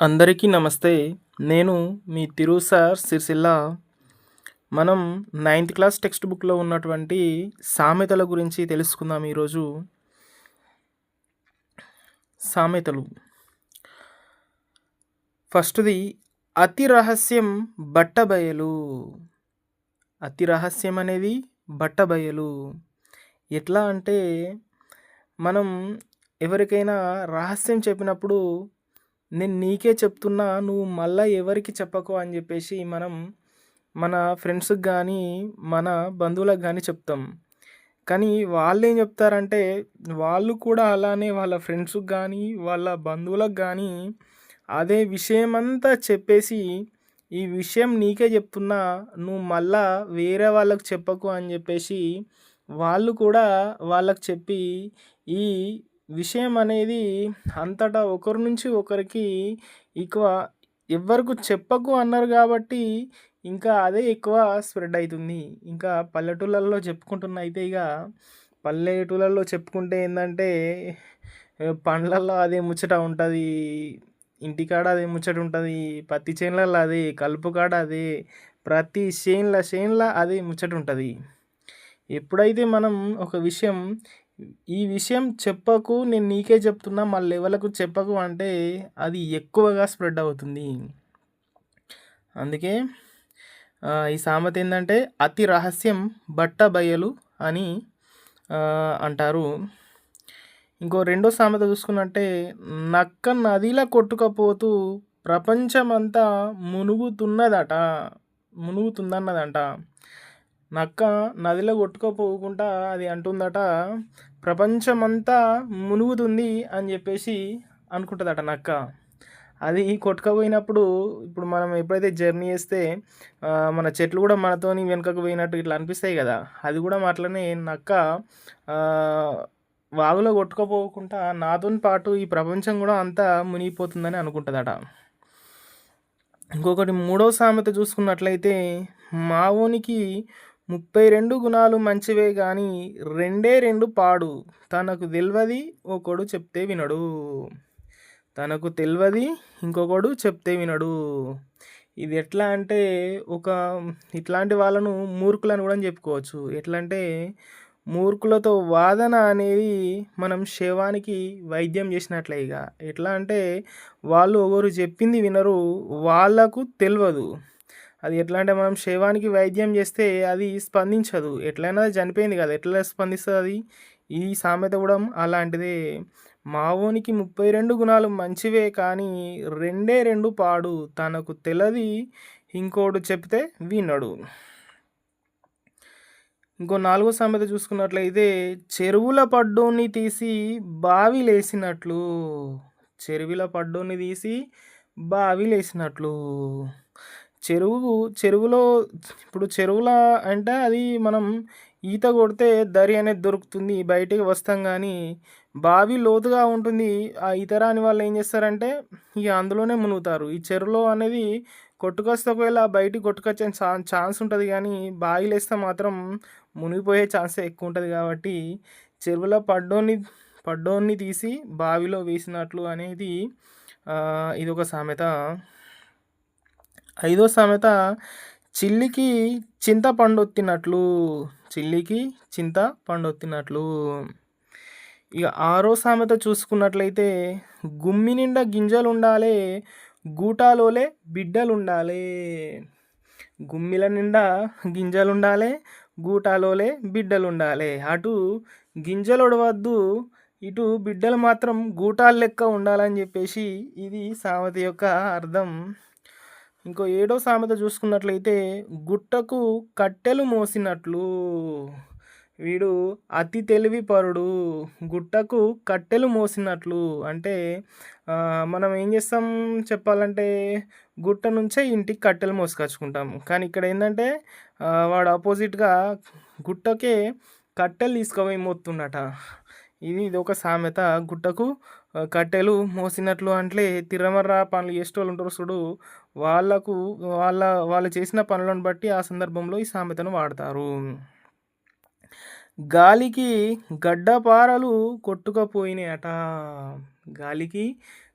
అందరికీ నమస్తే. నేను మీ తిరు సార్ సిరిసిల్ల. మనం నైన్త్ క్లాస్ టెక్స్ట్ బుక్లో ఉన్నటువంటి సామెతల గురించి తెలుసుకుందాం ఈరోజు. సామెతలు. ఫస్ట్ది అతి రహస్యం బట్టబయలు. అతి రహస్యం అనేది బట్టబయలు. ఎట్లా అంటే మనం ఎవరికైనా రహస్యం చెప్పినప్పుడు నేను నీకే చెప్తున్నా నువ్వు మళ్ళీ ఎవరికి చెప్పకు అని చెప్పేసి మనం మన ఫ్రెండ్స్కి కానీ మన బంధువులకు కానీ చెప్తాం. కానీ వాళ్ళు ఏం చెప్తారంటే వాళ్ళు కూడా అలానే వాళ్ళ ఫ్రెండ్స్కి కానీ వాళ్ళ బంధువులకు కానీ అదే విషయం అంతా చెప్పేసి ఈ విషయం నీకే చెప్తున్నా నువ్వు మళ్ళా వేరే వాళ్ళకు చెప్పకు అని చెప్పేసి వాళ్ళు కూడా వాళ్ళకి చెప్పి ఈ విషయం అనేది అంతటా ఒకరి నుంచి ఒకరికి ఎక్కువ ఎవ్వరికి చెప్పకు అన్నారు కాబట్టి ఇంకా అదే ఎక్కువ స్ప్రెడ్ అవుతుంది ఇంకా పల్లెటూళ్ళల్లో చెప్పుకుంటున్న అయితే ఇక పల్లెటూళ్ళల్లో చెప్పుకుంటే ఏంటంటే పండ్లల్లో అదే ముచ్చట ఉంటుంది ఇంటికాడ అదే ముచ్చట ఉంటుంది పత్తి చేనులలో అదే కలుపు కాడ అదే ప్రతి చేనుల చేనుల అదే ముచ్చట ఉంటుంది. ఎప్పుడైతే మనం ఒక విషయం ఈ విషయం చెప్పకు నేను నీకే చెప్తున్నా మళ్ళీ ఎవరికి చెప్పకు అంటే అది ఎక్కువగా స్ప్రెడ్ అవుతుంది. అందుకే ఈ సామెత ఏంటంటే అతి రహస్యం బట్ట బయలు అని అంటారు. ఇంకో రెండో సామెత చూసుకున్నట్టే నక్క నదిలా కొట్టుకపోతూ ప్రపంచమంతా మునుగుతున్నదట మునుగుతుందన్నదంట. నక్క నదిలో కొట్టుకోపోకుండా అది అంటుందట ప్రపంచమంతా మునుగుతుంది అని చెప్పేసి అనుకుంటుందట నక్క. అది కొట్టుకపోయినప్పుడు ఇప్పుడు మనం ఎప్పుడైతే జర్నీ చేస్తే మన చెట్లు కూడా మనతోని వెనుకకు పోయినట్టు ఇట్లా అనిపిస్తాయి కదా అది కూడా అట్లనే నక్క వాగులో కొట్టుకోపోకుండా నాతో పాటు ఈ ప్రపంచం కూడా అంతా మునిగిపోతుందని అనుకుంటుందట. ఇంకొకటి మూడో సామెత చూసుకున్నట్లయితే మావోనికి ముప్పై రెండు గుణాలు మంచివే కానీ రెండే రెండు పాడు. తనకు తెలియది ఒకడు చెప్తే వినడు. తనకు తెలియది ఇంకొకడు చెప్తే వినడు. ఇది ఎట్లా అంటే ఒక ఇట్లాంటి వాళ్ళను మూర్ఖులని కూడా చెప్పుకోవచ్చు. ఎట్లా అంటే మూర్ఖులతో వాదన అనేది మనం శవానికి వైద్యం చేసినట్లే ఇక. ఎట్లా అంటే వాళ్ళు ఒకరు చెప్పింది వినరు వాళ్ళకు తెలియదు అది ఎట్లా అంటే మనం శవానికి వైద్యం చేస్తే అది స్పందించదు. ఎట్లయినా చనిపోయింది కదా ఎట్లా స్పందిస్తుంది అది? ఈ సామెత కూడా అలాంటిదే. మావోనికి ముప్పై రెండు గుణాలు మంచివే కానీ రెండే రెండు పాడు. తనకు తెలది ఇంకోడు చెప్తే వినడు. ఇంకో నాలుగో సామెత చూసుకున్నట్లయితే చెరువుల పడ్డోని తీసి బావి లేసినట్లు. చెరువుల పడ్డోని తీసి బావి లేసినట్లు. చెరువు చెరువులో ఇప్పుడు చెరువుల అంటే అది మనం ఈత కొడితే దరి అనేది దొరుకుతుంది బయటికి వస్తాం కానీ బావి లోతుగా ఉంటుంది. ఆ ఈత రాని వాళ్ళు ఏం చేస్తారంటే ఇక అందులోనే మునుగుతారు. ఈ చెరువులో అనేది కొట్టుకొస్తే ఒకవేళ బయటికి కొట్టుకొచ్చే ఛాన్స్ ఉంటుంది కానీ బావిలు వేస్తే మాత్రం మునిగిపోయే ఛాన్సే ఎక్కువ ఉంటుంది కాబట్టి చెరువులో పడ్డోని పడ్డోన్ని తీసి బావిలో వేసినట్లు అనేది ఇది ఒక సామెత. ఐదో సామెత చిల్లికి చింత పండొత్తినట్లు చిల్లికి చింత పండొత్తినట్లు. ఇక ఆరో సామెత చూసుకున్నట్లయితే గుమ్మి నిండా గింజలు ఉండాలి గూటాలోలే బిడ్డలు ఉండాలి గుమ్మిల నిండా గింజలు ఉండాలి గూటాలోలే బిడ్డలు ఉండాలి అటు గింజలు ఒడవద్దు ఇటు బిడ్డలు మాత్రం గూటాల లెక్క ఉండాలని చెప్పేసి ఇది సామెత యొక్క అర్థం. ఇంకో ఏడో సామెత చూసుకున్నట్లయితే గుట్టకు కట్టెలు మోసినట్లు. వీడు అతి తెలివిపరుడు గుట్టకు కట్టెలు మోసినట్లు. అంటే మనం ఏం చేస్తాం చెప్పాలంటే గుట్ట నుంచే ఇంటికి కట్టెలు మోసుకొచ్చుకుంటాం కానీ ఇక్కడ ఏంటంటే వాడు ఆపోజిట్గా గుట్టకే కట్టెలు తీసుకుపోయి మోతుండట ఇది ఇది ఒక సామెత. గుట్టకు కట్టెలు మోసినట్లు అంటే తిరమర్రా పనులు చేసేటోళ్ళు ఉంటారు చూడు. వాళ్ళకు వాళ్ళ వాళ్ళు చేసిన పనులను బట్టి ఆ సందర్భంలో ఈ సామెతను వాడతారు. గాలికి గడ్డపారలు కొట్టుకపోయినాయట. గాలికి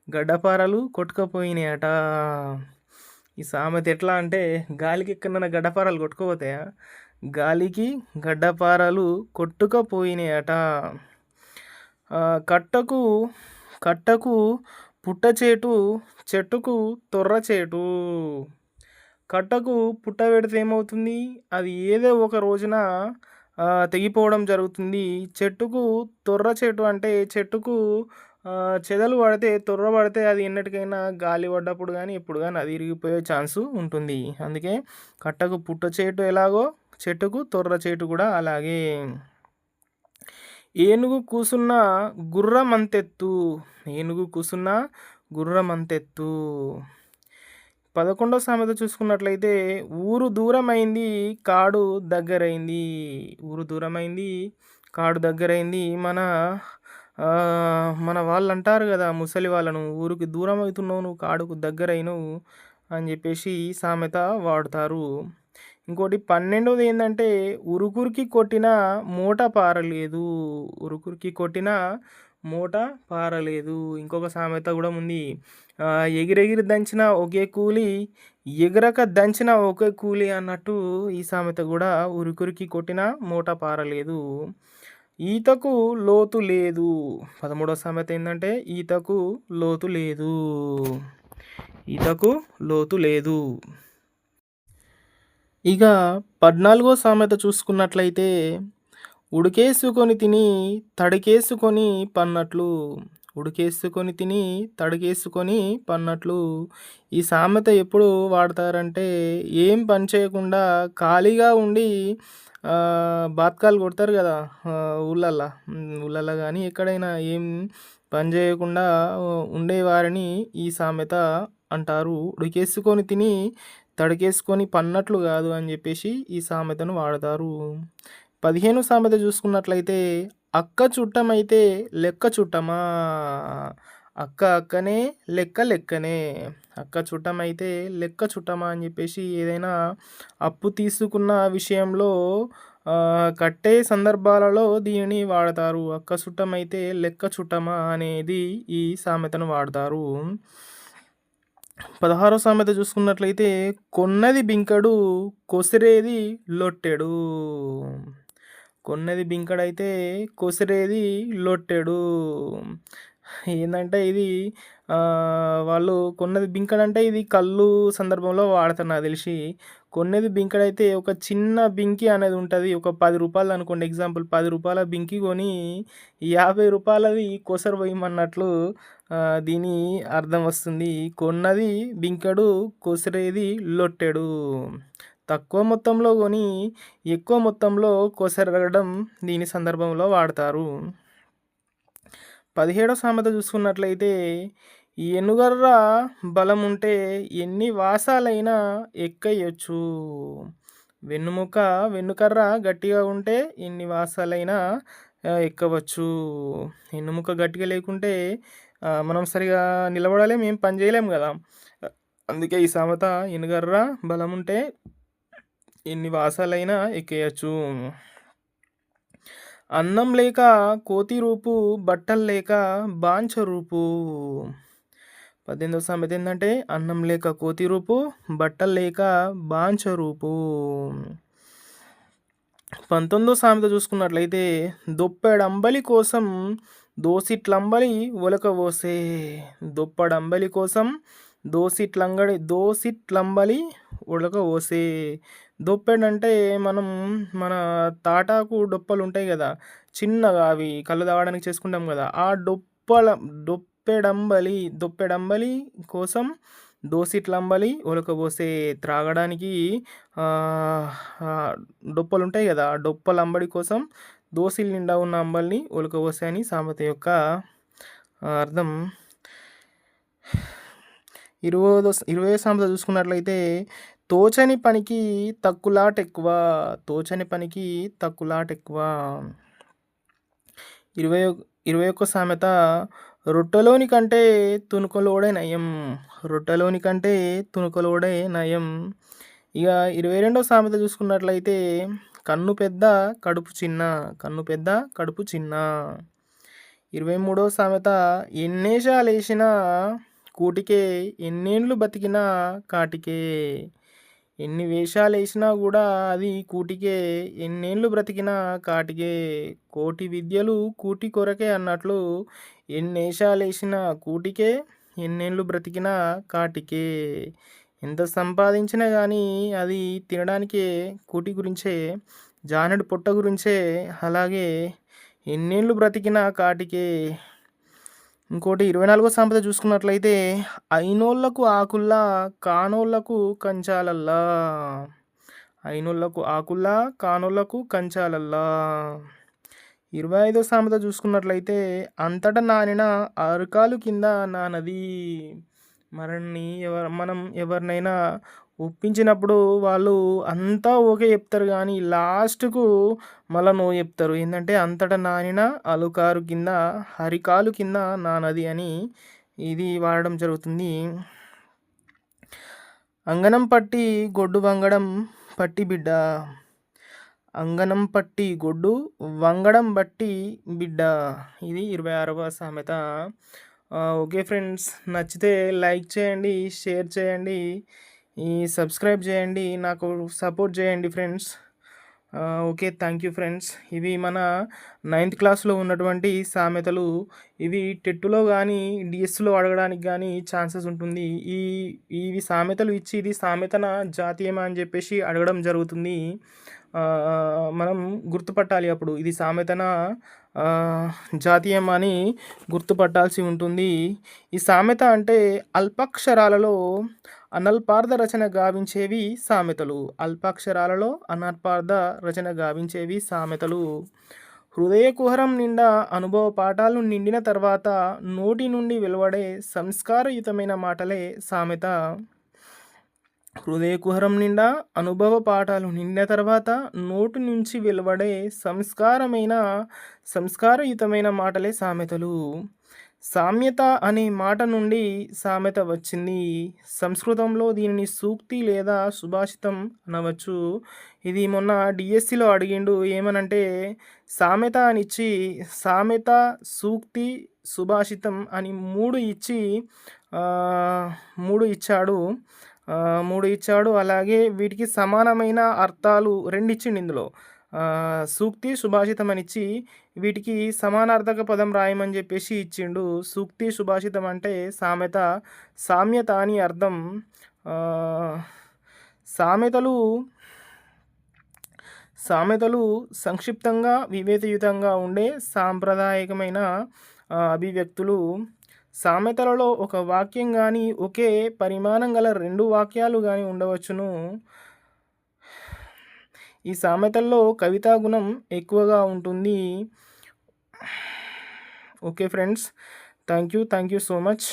గడ్డపారలు కొట్టుకపోయినాయట. ఈ సామెత ఎట్లా అంటే గాలికి ఎక్కడన్నా గడ్డపారలు కొట్టుకుపోతాయా? గాలికి గడ్డపారలు కొట్టుకపోయినాయట. కట్టకు కట్టకు పుట్టచేటు చెట్టుకు తొర్ర చేటు. కట్టకు పుట్ట పెడితే ఏమవుతుంది? అది ఏదో ఒక రోజున తెగిపోవడం జరుగుతుంది. చెట్టుకు తొర్ర చెట్టు అంటే చెట్టుకు చెదలు పడితే తొర్ర పడితే అది ఎన్నటికైనా గాలి పడ్డప్పుడు కానీ ఎప్పుడు కానీ అది ఇరిగిపోయే ఛాన్సు ఉంటుంది. అందుకే కట్టకు పుట్ట చేటు ఎలాగో చెట్టుకు తొర్ర చేటు కూడా అలాగే. ఏనుగు కూసున్న గుర్రమంతెత్తు. ఏనుగు కూసున్న గుర్రమంతెత్తు. పదకొండవ సామెత చూసుకున్నట్లయితే ఊరు దూరమైంది కాడు దగ్గరైంది. ఊరు దూరమైంది కాడు దగ్గరైంది. మన మన వాళ్ళు అంటారు కదా ముసలి వాళ్ళను ఊరికి దూరం అవుతున్నావు నువ్వు కాడుకు దగ్గరైనవు అని చెప్పేసి సామెత వాడుతారు. ఇంకోటి పన్నెండవది ఏంటంటే ఉరుకురికి కొట్టిన మూట పారలేదు. ఉరుకురికి కొట్టిన మూట పారలేదు. ఇంకొక సామెత కూడా ఉంది. ఎగిరెగిరి దంచిన ఒకే కూలి ఎగరక దంచిన ఒకే కూలి అన్నట్టు ఈ సామెత కూడా ఉరుకురికి కొట్టిన మూట పారలేదు. ఈతకు లోతు లేదు. పదమూడవ సామెత ఏంటంటే ఈతకు లోతు లేదు. ఈతకు లోతు లేదు. ఇక పద్నాలుగో సామెత చూసుకున్నట్లయితే ఉడికేసుకొని తిని తడికేసుకొని పన్నట్లు ఉడికేసుకొని తిని తడికేసుకొని పన్నట్లు ఈ సామెత ఎప్పుడు వాడతారంటే ఏం పని చేయకుండా ఖాళీగా ఉండి బాత్కాలు కొడతారు కదా ఊళ్ళల్లో. ఊళ్ళల్లో కానీ ఎక్కడైనా ఏం పని చేయకుండా ఉండేవారిని ఈ సామెత అంటారు. ఉడికేసుకొని తిని తడికేసుకొని పన్నట్లు కాదు అని చెప్పేసి ఈ సామెతను వాడతారు. పదిహేను సామెత చూసుకున్నట్లయితే అక్క చుట్టమైతే లెక్క చుట్టమా? అక్క అక్కనే లెక్క లెక్కనే. అక్క చుట్టమైతే లెక్క చుట్టమా అని చెప్పేసి ఏదైనా అప్పు తీసుకున్న విషయంలో కట్టే సందర్భాలలో దీనిని వాడతారు. అక్క చుట్టమైతే లెక్క చుట్టమా అనేది ఈ సామెతను వాడతారు. పదహారో సామెత చూసుకున్నట్లయితే కొన్నది బింకడు కొసిరేది లొట్టెడు. కొన్నది బింకడైతే కొసిరేది లొట్టెడు. ఏంటంటే ఇది వాళ్ళు కొన్నది బింకడంటే ఇది కళ్ళు సందర్భంలో వాడతారు నాకు తెలిసి. కొన్నది బింకడైతే ఒక చిన్న బింకి అనేది ఉంటుంది. ఒక పది రూపాయలు అనుకోండి ఎగ్జాంపుల్ పది రూపాయల బింకి కొని యాభై రూపాయలది కొసరు పోయమన్నట్లు దీని అర్థం వస్తుంది. కొన్నది బింకడు కొసరేది లొట్టెడు. తక్కువ మొత్తంలో కొని ఎక్కువ మొత్తంలో కోసరగడం దీని సందర్భంలో వాడతారు. పదిహేడో సామెత చూసుకున్నట్లయితే ఎనుగర్ర బలం ఉంటే ఎన్ని వాసాలైనా ఎక్కయ్యొచ్చు వెన్నుముక వెన్నుకర్ర గట్టిగా ఉంటే ఎన్ని వాసాలైనా ఎక్కవచ్చు. వెన్నుముక గట్టిగా లేకుంటే మనం సరిగా నిలబడలేం ఏం పని చేయలేం కదా. అందుకే ఈ సామెత ఎనుగర్ర బలం ఉంటే ఎన్ని వాసాలైనా ఎక్కేయచ్చు. అన్నం లేక కోతి రూపు బట్టలు లేక బాంచ రూపు. పద్దెనిమిదో సామెత ఏంటంటే అన్నం లేక కోతి రూపు బట్టలు లేక బాంచ రూపు. పంతొమ్మిదో సామెత చూసుకున్నట్లయితే దొప్పెడంబలి కోసం దోసిట్లంబలి ఒలకబోసే దొప్పడంబలి కోసం దోసిట్లంగడి దోసిట్లంబలి దొప్పేడంటే మనం మన తాటాకు డొప్పలు ఉంటాయి కదా చిన్నగా అవి కళ్ళు తాగడానికి చేసుకుంటాం కదా ఆ డొప్పల డొప్పెడంబలి దొప్పెడంబలి కోసం దోసిట్లంబలి ఒలకబోసే త్రాగడానికి డొప్పలు ఉంటాయి కదా ఆ డొప్పల అంబడి కోసం దోసిలు నిండా ఉన్న అంబల్ని ఒలకబోసే అని సామెత యొక్క అర్థం. ఇరవై ఇరవై సామెత చూసుకున్నట్లయితే తోచని పనికి తక్కులాట ఎక్కువ తోచని పనికి తక్కులాట ఎక్కువ ఇరవై ఇరవై ఒక్క సామెత రొట్టెలోని కంటే తునుకలోడే నయం రొట్టెలోని కంటే తునుకలోడే నయం. ఇక ఇరవై రెండో సామెత చూసుకున్నట్లయితే కన్ను పెద్ద కడుపు చిన్న కన్ను పెద్ద కడుపు చిన్న. ఇరవై మూడో సామెత ఎన్నేషాలేసినా కూటికే ఎన్నేండ్లు బతికినా కాటికే. ఎన్ని వేషాలు వేసినా కూడా అది కూటికే ఎన్నేళ్ళు బ్రతికినా కాటికే. కోటి విద్యలు కూటి కొరకే అన్నట్లు ఎన్ని వేషాలు వేసినా కూటికే ఎన్నేళ్ళు బ్రతికినా కాటికే. ఎంత సంపాదించినా కానీ అది తినడానికే కూటి గురించే జానడు పొట్ట గురించే. అలాగే ఎన్నేళ్ళు బ్రతికినా కాటికే. ఇంకోటి ఇరవై నాలుగో సాంపద చూసుకున్నట్లయితే అయినోళ్ళకు ఆకుల్లా కానోళ్ళకు కంచాలల్లా. అయినోళ్ళకు ఆకుల్లా కానోళ్ళకు కంచాలల్లా. ఇరవై ఐదో సామెత చూసుకున్నట్లయితే అంతట నానిన అరకాలు కింద నానది. మరణి ఎవరు మనం ఎవరినైనా ఒప్పించినప్పుడు వాళ్ళు అంతా ఓకే చెప్తారు కానీ లాస్ట్కు మళ్ళీ నో చెప్తారు. ఏంటంటే అంతటా నానిన అలుకారు కింద హరికాలు కింద నానది అని ఇది వాడడం జరుగుతుంది. అంగనం పట్టి గొడ్డు వంగడం పట్టి బిడ్డ. అంగనం పట్టి గొడ్డు వంగడం బట్టి బిడ్డ. ఇది ఇరవై ఆరవ సామెత. ఓకే ఫ్రెండ్స్ నచ్చితే లైక్ చేయండి షేర్ చేయండి. ఈ సబ్స్క్రైబ్ చేయండి నాకు సపోర్ట్ చేయండి friends okay thank you friends ఇవి మన నైన్త్ క్లాస్లో ఉన్నటువంటి సామెతలు. ఇవి టెట్టులో కానీ డిఎస్లో అడగడానికి కానీ ఛాన్సెస్ ఉంటుంది. ఈ ఇవి సామెతలు ఇచ్చి ఇది సామెతన జాతీయమా అని చెప్పేసి అడగడం జరుగుతుంది. మనం గుర్తుపట్టాలి అప్పుడు. ఇది సామెతన జాతీయం అని గుర్తుపట్టాల్సి ఉంటుంది. ఈ సామెత అంటే అల్పాక్షరాలలో అనల్పార్థ రచన గావించేవి సామెతలు. అల్పాక్షరాలలో అనల్పార్థ రచన గావించేవి సామెతలు. హృదయ కుహరం నిండా అనుభవ పాఠాలు నిండిన తర్వాత నోటి నుండి వెలువడే సంస్కారయుతమైన మాటలే సామెత. హృదయ కుహరం నిండా అనుభవ పాఠాలు నిండిన తర్వాత నోటి నుంచి వెలువడే సంస్కారమైన సంస్కారయుతమైన మాటలే సామెతలు. సామ్యత అనే మాట నుండి సామెత వచ్చింది. సంస్కృతంలో దీనిని సూక్తి లేదా సుభాషితం అనవచ్చు. ఇది మొన్న డిఎస్సిలో అడిగిండు ఏమనంటే సామెత అని ఇచ్చి సామెత సూక్తి సుభాషితం అని మూడు ఇచ్చి మూడు ఇచ్చాడు. మూడు ఇచ్చాడు. అలాగే వీటికి సమానమైన అర్థాలు రెండు ఇచ్చిండు ఇందులో. సూక్తి సుభాషితం అని ఇచ్చి వీటికి సమానార్థక పదం రాయమని చెప్పేసి ఇచ్చిండు. సూక్తి సుభాషితం అంటే సామెత సామ్యత అని అర్థం. సామెతలు సామెతలు సంక్షిప్తంగా వివేకయుతంగా ఉండే సాంప్రదాయకమైన అభివ్యక్తులు. సామెతలలో ఒక వాక్యం కానీ ఒకే పరిమాణం గల రెండు వాక్యాలు కానీ ఉండవచ్చును. ఈ సామెతల్లో కవితా గుణం ఎక్కువగా ఉంటుంది. Okay friends thank you thank you so much.